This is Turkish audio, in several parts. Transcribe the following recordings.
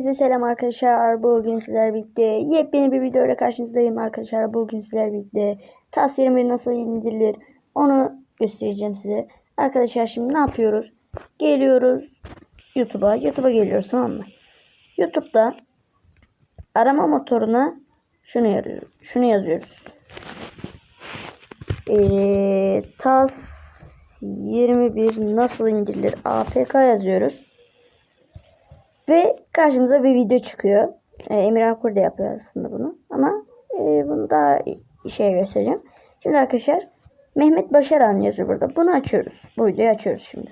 Hepinize selam arkadaşlar. Bugün sizlerle birlikte yepyeni bir video ile karşınızdayım arkadaşlar. Bugün sizlerle birlikte tasvirimi nasıl indirilir onu göstereceğim size. Arkadaşlar şimdi ne yapıyoruz? Geliyoruz YouTube'a. YouTube'a geliyoruz tamam mı? YouTube'da arama motoruna şunu yazıyoruz. Şunu yazıyoruz. Ee, tas 21 nasıl indirilir? APK yazıyoruz. Ve karşımıza bir video çıkıyor. E, Emirhan Kur da yapıyor aslında bunu. Ama e, bunu daha şeye göstereceğim. Şimdi arkadaşlar Mehmet Başaran yazıyor burada. Bunu açıyoruz. Bu videoyu açıyoruz şimdi.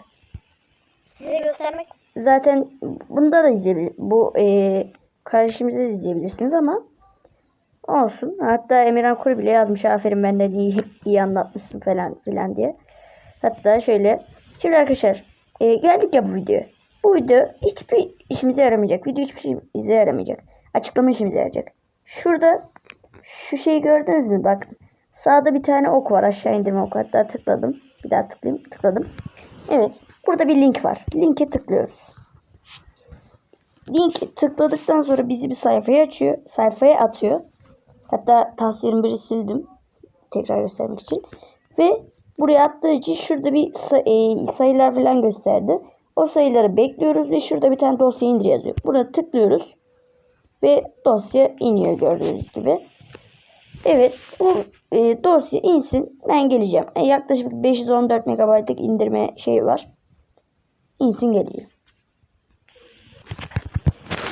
Size göstermek Zaten bunda da izleyebilir. Bu e, kardeşimizi de izleyebilirsiniz ama olsun. Hatta Emirhan Kur bile yazmış. Aferin benden iyi, iyi anlatmışsın falan filan diye. Hatta şöyle. Şimdi arkadaşlar e, geldik ya bu videoya. Bu video hiçbir işimize yaramayacak. Video hiçbir işimize yaramayacak. Açıklama işimize yarayacak. Şurada şu şeyi gördünüz mü? Bakın. Sağda bir tane ok var. Aşağı indirme oku. Hatta tıkladım. Bir daha tıklayayım. Tıkladım. Evet. Burada bir link var. Linke tıklıyoruz. Link tıkladıktan sonra bizi bir sayfaya açıyor. Sayfaya atıyor. Hatta tasvirin biri sildim. Tekrar göstermek için. Ve buraya attığı için şurada bir e, sayılar falan gösterdi. O sayıları bekliyoruz ve şurada bir tane dosya indir yazıyor. Burada tıklıyoruz ve dosya iniyor gördüğünüz gibi. Evet bu e, dosya insin ben geleceğim. E, yaklaşık 514 MB'lık indirme şeyi var. İnsin geliyor.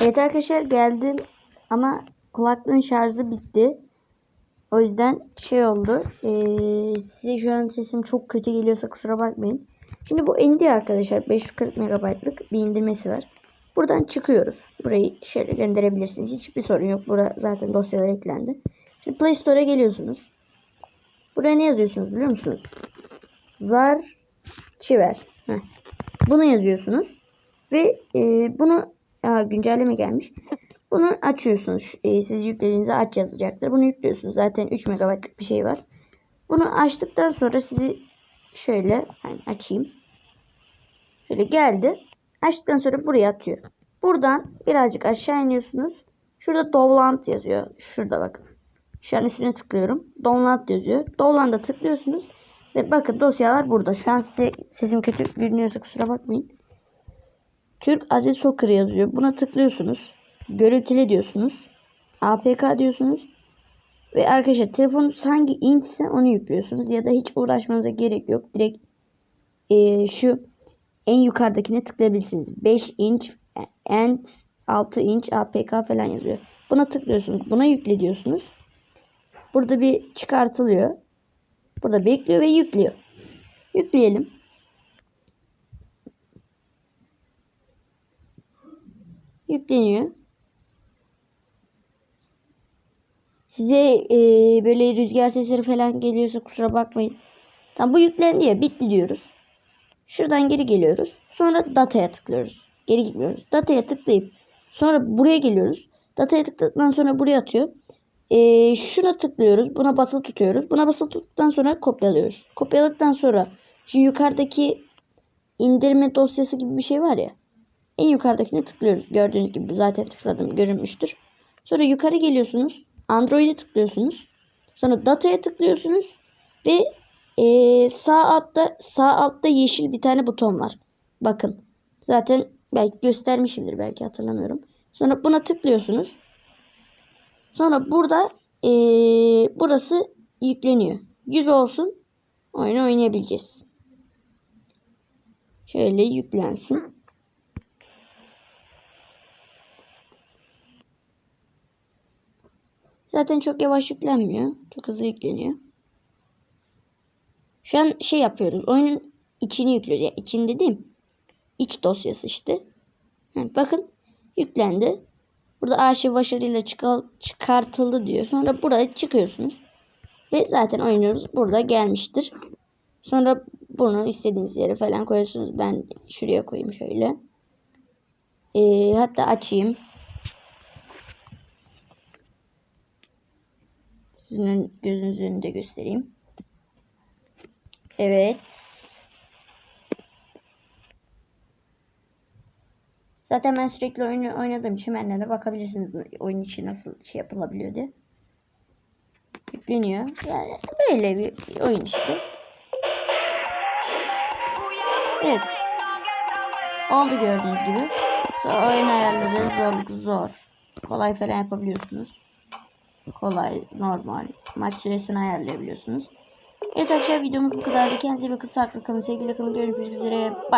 Evet arkadaşlar geldim ama kulaklığın şarjı bitti. O yüzden şey oldu. Ee, size şu an sesim çok kötü geliyorsa kusura bakmayın. Şimdi bu indi arkadaşlar. 540 MB'lık bir indirmesi var. Buradan çıkıyoruz. Burayı şöyle gönderebilirsiniz. Hiçbir sorun yok. Burada zaten dosyalar eklendi. Şimdi Play Store'a geliyorsunuz. Buraya ne yazıyorsunuz biliyor musunuz? Zar Çiver. Heh. Bunu yazıyorsunuz. Ve e, bunu Aa, güncelleme gelmiş. Bunu açıyorsunuz. E, siz yüklediğinizde aç yazacaktır. Bunu yüklüyorsunuz. Zaten 3 MB'lık bir şey var. Bunu açtıktan sonra sizi şöyle yani açayım. Şöyle geldi. Açtıktan sonra buraya atıyor. Buradan birazcık aşağı iniyorsunuz. Şurada download yazıyor. Şurada bakın. Şu an üstüne tıklıyorum. Download yazıyor. Download'a tıklıyorsunuz. Ve bakın dosyalar burada. Şu an size sesim kötü görünüyorsa kusura bakmayın. Türk Aziz Soccer yazıyor. Buna tıklıyorsunuz. Görüntüle diyorsunuz. APK diyorsunuz. Ve arkadaşlar telefonunuz hangi inçse onu yüklüyorsunuz. Ya da hiç uğraşmanıza gerek yok. Direkt e, şu en yukarıdakine tıklayabilirsiniz. 5 inç and 6 inç APK falan yazıyor. Buna tıklıyorsunuz. Buna yükle diyorsunuz. Burada bir çıkartılıyor. Burada bekliyor ve yüklüyor. Yükleyelim. Yükleniyor. Size e, böyle rüzgar sesleri falan geliyorsa kusura bakmayın. Tamam bu yüklendi ya bitti diyoruz. Şuradan geri geliyoruz. Sonra dataya tıklıyoruz. Geri gitmiyoruz. Dataya tıklayıp sonra buraya geliyoruz. Dataya tıkladıktan sonra buraya atıyor. E, şuna tıklıyoruz. Buna basılı tutuyoruz. Buna basılı tuttuktan sonra kopyalıyoruz. Kopyaladıktan sonra şu yukarıdaki indirme dosyası gibi bir şey var ya. En yukarıdakine tıklıyoruz. Gördüğünüz gibi zaten tıkladım görünmüştür. Sonra yukarı geliyorsunuz. Android'e tıklıyorsunuz. Sonra dataya tıklıyorsunuz ve ee, sağ altta sağ altta yeşil bir tane buton var. Bakın. Zaten belki göstermişimdir belki hatırlamıyorum. Sonra buna tıklıyorsunuz. Sonra burada ee, burası yükleniyor. 100 olsun. Oyunu oynayabileceğiz. Şöyle yüklensin. Zaten çok yavaş yüklenmiyor. Çok hızlı yükleniyor. Şu an şey yapıyoruz. Oyunun içini yüklüyoruz. Yani için dediğim iç dosyası işte. Bakın yüklendi. Burada arşiv başarıyla çıkartıldı diyor. Sonra burada çıkıyorsunuz. Ve zaten oynuyoruz. Burada gelmiştir. Sonra bunu istediğiniz yere falan koyuyorsunuz. Ben şuraya koyayım şöyle. Ee, hatta açayım. Sizin gözünüzün önünde göstereyim. Evet. Zaten ben sürekli oyunu oynadığım için benlere bakabilirsiniz oyun içi nasıl şey yapılabiliyor diye. Yükleniyor. Yani böyle bir oyun işte. Evet. Oldu gördüğünüz gibi. Sonra oyun ayarları zorluk zor. Kolay falan yapabiliyorsunuz. Kolay, normal. Maç süresini ayarlayabiliyorsunuz. Evet arkadaşlar videomuz bu kadardı. Kendinize iyi bakın. Sağlıklı kalın. Sevgiyle kalın. Görüşmek üzere. Bye.